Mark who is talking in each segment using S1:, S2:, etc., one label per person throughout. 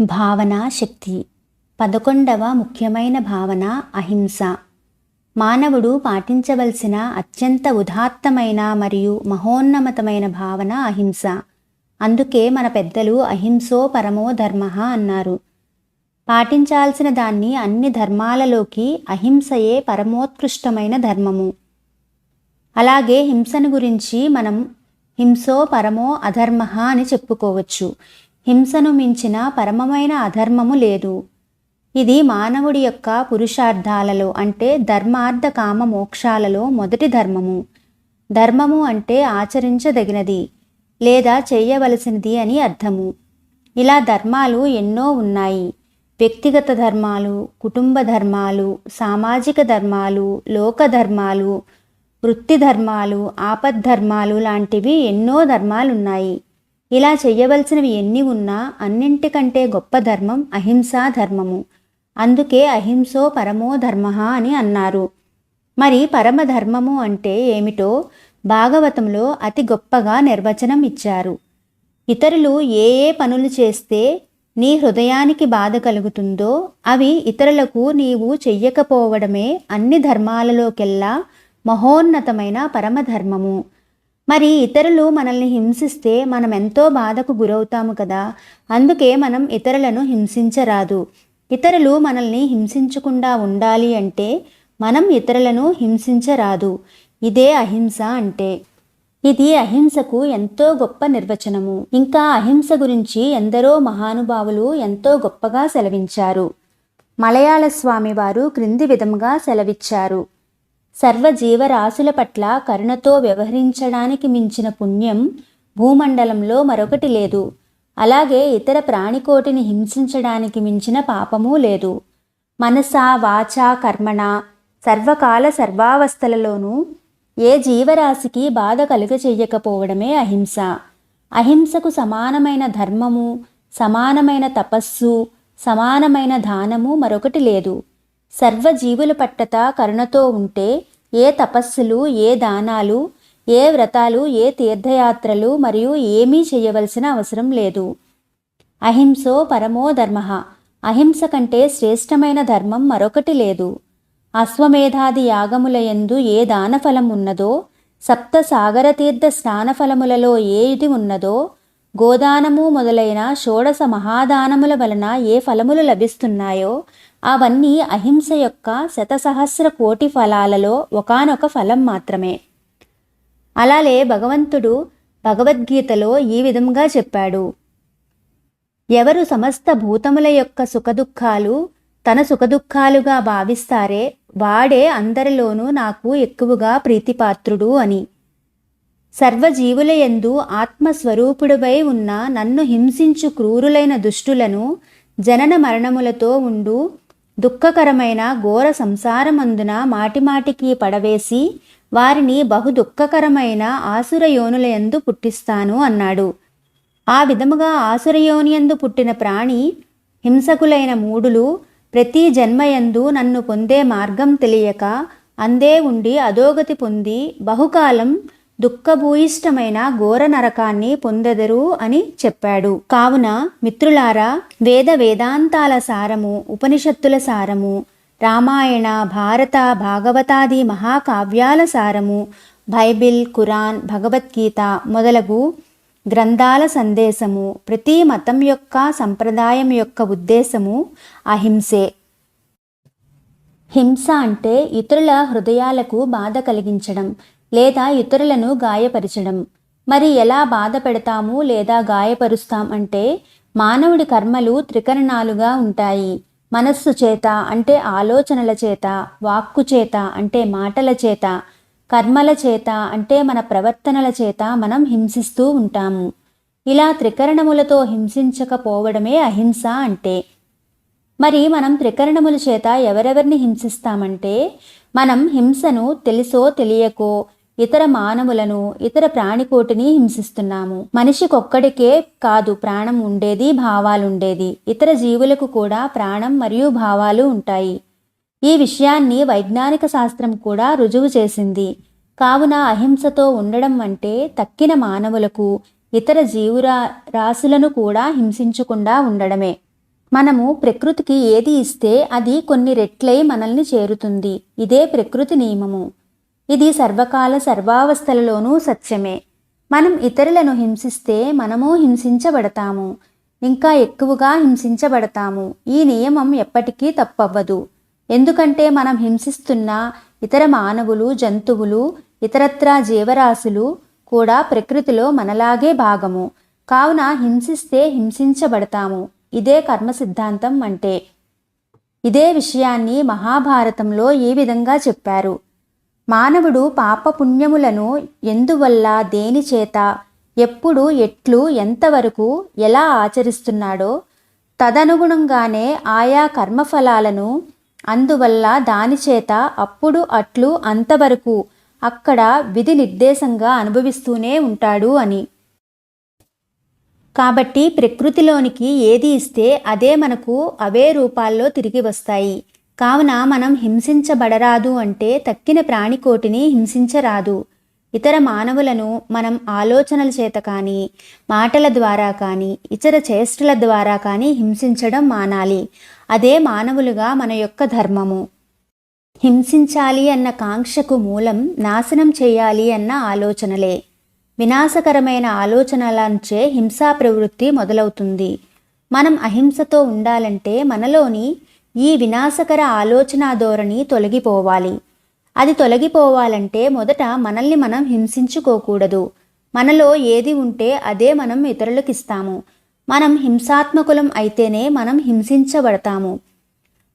S1: భావన శక్తి. పదకొండవ ముఖ్యమైన భావన అహింస. మానవుడు పాటించవలసిన అత్యంత ఉదాత్తమైన మరియు మహోన్నతమైన భావన అహింస. అందుకే మన పెద్దలు అహింసో పరమో ధర్మ అన్నారు. పాటించాల్సిన దాన్ని అన్ని ధర్మాలలోకి అహింసయే పరమోత్కృష్టమైన ధర్మము. అలాగే హింసను గురించి మనం హింసో పరమో అధర్మ అని చెప్పుకోవచ్చు. హింసను మించిన పరమమైన అధర్మము లేదు. ఇది మానవుడి యొక్క పురుషార్థాలలో అంటే ధర్మార్థ కామ మోక్షాలలో మొదటి ధర్మము. ధర్మము అంటే ఆచరించదగినది లేదా చేయవలసినది అని అర్థము. ఇలా ధర్మాలు ఎన్నో ఉన్నాయి. వ్యక్తిగత ధర్మాలు కుటుంబ ధర్మాలు సామాజిక ధర్మాలు లోక ధర్మాలు వృత్తి ధర్మాలు ఆపద్ధర్మాలు లాంటివి ఎన్నో ధర్మాలున్నాయి. ఇలా చెయ్యవలసినవి ఎన్ని ఉన్నా అన్నింటికంటే గొప్ప ధర్మం అహింసా ధర్మము. అందుకే అహింసో పరమో ధర్మ అని అన్నారు. మరి పరమధర్మము అంటే ఏమిటో భాగవతంలో అతి గొప్పగా నిర్వచనం ఇచ్చారు. ఇతరులు ఏ ఏ పనులు చేస్తే నీ హృదయానికి బాధ కలుగుతుందో అవి ఇతరులకు నీవు చెయ్యకపోవడమే అన్ని ధర్మాలలోకెల్లా మహోన్నతమైన పరమధర్మము మరి ఇతరులు మనల్ని హింసిస్తే మనం ఎంతో బాధకు గురవుతాము కదా? అందుకే మనం ఇతరులను హింసించరాదు. ఇతరులు మనల్ని హింసించకుండా ఉండాలి అంటే మనం ఇతరులను హింసించరాదు. ఇదే అహింస అంటే. ఇది అహింసకు ఎంతో గొప్ప నిర్వచనము. ఇంకా అహింస గురించి ఎందరో మహానుభావులు ఎంతో గొప్పగా సెలవించారు. మలయాళ స్వామి వారు క్రింది విధంగా సెలవిచ్చారు. సర్వజీవరాశుల పట్ల కరుణతో వ్యవహరించడానికి మించిన పుణ్యం భూమండలంలో మరొకటి లేదు. అలాగే ఇతర ప్రాణికోటిని హింసించడానికి మించిన పాపమూ లేదు. మనస వాచ కర్మణ సర్వకాల సర్వావస్థలలోనూ ఏ జీవరాశికి బాధ కలుగచేయకపోవడమే అహింస. అహింసకు సమానమైన ధర్మము సమానమైన తపస్సు సమానమైన దానము మరొకటి లేదు. సర్వజీవుల పట్టత కరుణతో ఉంటే ఏ తపస్సులు ఏ దానాలు ఏ వ్రతాలు ఏ తీర్థయాత్రలు మరియు ఏమీ చేయవలసిన అవసరం లేదు. అహింసో పరమో ధర్మ. అహింస కంటే శ్రేష్టమైన ధర్మం మరొకటి లేదు. అశ్వమేధాది యాగములయందు ఏ దానఫలం ఉన్నదో సప్త సాగరతీర్థ స్నానఫలములలో ఏ ఇది ఉన్నదో గోదానము మొదలైన షోడశ మహాదానముల వలన ఏ ఫలములు లభిస్తున్నాయో అవన్నీ అహింస యొక్క శతసహస్ర కోటి ఫలాలలో ఒకనొక ఫలం మాత్రమే. అలాగే భగవంతుడు భగవద్గీతలో ఈ విధంగా చెప్పాడు. ఎవరు సమస్త భూతముల యొక్క సుఖదుఖాలు తన సుఖదుఖాలుగా భావిస్తారే వాడే అందరిలోనూ నాకు ఎక్కువగా ప్రీతిపాత్రుడు అని. సర్వజీవుల యందు ఆత్మస్వరూపుడువై ఉన్న నన్ను హింసించు క్రూరులైన దుష్టులను జనన మరణములతో ఉండు దుఃఖకరమైన ఘోర సంసారమందున మాటిమాటికి పడవేసి వారిని బహు దుఃఖకరమైన ఆసురయోనులయందు పుట్టిస్తాను అన్నాడు. ఆ విధముగా ఆసురయోనియందు పుట్టిన ప్రాణి హింసకులైన మూడులు ప్రతి జన్మయందు నన్ను పొందే మార్గం తెలియక అందే ఉండి అధోగతి పొంది బహుకాలం దుఃఖభూయిష్టమైన ఘోర నరకాన్ని పొందెదరు అని చెప్పాడు. కావున మిత్రులారా వేద వేదాంతాల సారము ఉపనిషత్తుల సారము రామాయణ భారత భాగవతాది మహాకావ్యాల సారము బైబిల్ ఖురాన్ భగవద్గీత మొదలగు గ్రంథాల సందేశము ప్రతి మతం యొక్క సంప్రదాయం యొక్క ఉద్దేశము అహింసే. హింస అంటే ఇతరుల హృదయాలకు బాధ కలిగించడం లేదా ఇతరులను గాయపరచడం. మరి ఎలా బాధ పెడతాము లేదా గాయపరుస్తాం అంటే మానవుడి కర్మలు త్రికరణాలుగా ఉంటాయి. మనస్సు చేత అంటే ఆలోచనల చేత వాక్కు చేత అంటే మాటల చేత కర్మల చేత అంటే మన ప్రవర్తనల చేత మనం హింసిస్తూ ఉంటాము. ఇలా త్రికరణములతో హింసించకపోవడమే అహింస అంటే. మరి మనం త్రికరణముల చేత ఎవరెవరిని హింసిస్తామంటే మనం హింసను తెలుసో తెలియకో ఇతర మానవులను ఇతర ప్రాణికోటిని హింసిస్తున్నాము. మనిషికొక్కడికే కాదు ప్రాణం ఉండేది భావాలుండేది. ఇతర జీవులకు కూడా ప్రాణం మరియు భావాలు ఉంటాయి. ఈ విషయాన్ని వైజ్ఞానిక శాస్త్రం కూడా రుజువు చేసింది. కావున అహింసతో ఉండడం అంటే తక్కిన మానవులకు ఇతర జీవురా రాశులను కూడా హింసించకుండా ఉండడమే. మనము ప్రకృతికి ఏది ఇస్తే అది కొన్ని రెట్లై మనల్ని చేరుతుంది. ఇదే ప్రకృతి నియమము. ఇది సర్వకాల సర్వావస్థలలోనూ సత్యమే. మనం ఇతరులను హింసిస్తే మనము హింసించబడతాము. ఇంకా ఎక్కువగా హింసించబడతాము. ఈ నియమం ఎప్పటికీ తప్పవ్వదు. ఎందుకంటే మనం హింసిస్తున్న ఇతర మానవులు జంతువులు ఇతరత్రా జీవరాశులు కూడా ప్రకృతిలో మనలాగే భాగము. కావున హింసిస్తే హింసించబడతాము. ఇదే కర్మ సిద్ధాంతం అంటే. ఇదే విషయాన్ని మహాభారతంలో ఈ విధంగా చెప్పారు? మానవుడు పాపపుణ్యములను ఎందువల్ల దేనిచేత ఎప్పుడు ఎట్లు ఎంతవరకు ఎలా ఆచరిస్తున్నాడో తదనుగుణంగానే ఆయా కర్మఫలాలను అందువల్ల దానిచేత అప్పుడు అట్లు అంతవరకు అక్కడ విధి నిర్దేశంగా అనుభవిస్తూనే ఉంటాడు అని. కాబట్టి ప్రకృతిలోనికి ఏది ఇస్తే అదే మనకు అవే రూపాల్లో తిరిగి వస్తాయి. కావున మనం హింసించబడరాదు అంటే తక్కిన ప్రాణికోటిని హింసించరాదు. ఇతర మానవులను మనం ఆలోచనల చేత కానీ మాటల ద్వారా కానీ ఇతర చేష్టల ద్వారా కానీ హింసించడం మానాలి. అదే మానవులుగా మన యొక్క ధర్మము. హింసించాలి అన్న కాంక్షకు మూలం నాశనం చేయాలి అన్న ఆలోచనలే. వినాశకరమైన ఆలోచనలంచే హింసా ప్రవృత్తి మొదలవుతుంది. మనం అహింసతో ఉండాలంటే మనలోని ఈ వినాశకర ఆలోచన ధోరణి తొలగిపోవాలి. అది తొలగిపోవాలంటే మొదట మనల్ని మనం హింసించుకోకూడదు. మనలో ఏది ఉంటే అదే మనం ఇతరులకిస్తాము. మనం హింసాత్మకులం అయితేనే మనం హింసించబడతాము.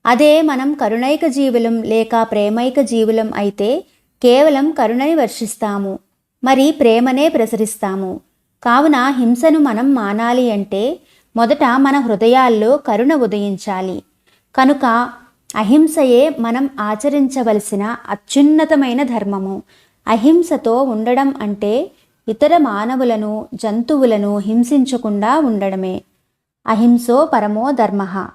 S1: అదే మనం కరుణైక జీవులం లేక ప్రేమైక జీవులం అయితే కేవలం కరుణని వర్షిస్తాము. మరి ప్రేమనే ప్రసరిస్తాము. కావున హింసను మనం మానాలి అంటే మొదట మన హృదయాల్లో కరుణ ఉదయించాలి. కనుక అహింసయే మనం ఆచరించవలసిన అత్యున్నతమైన ధర్మము. అహింసతో ఉండడం అంటే ఇతర మానవులను జంతువులను హింసించకుండా ఉండడమే. అహింసో పరమో ధర్మ.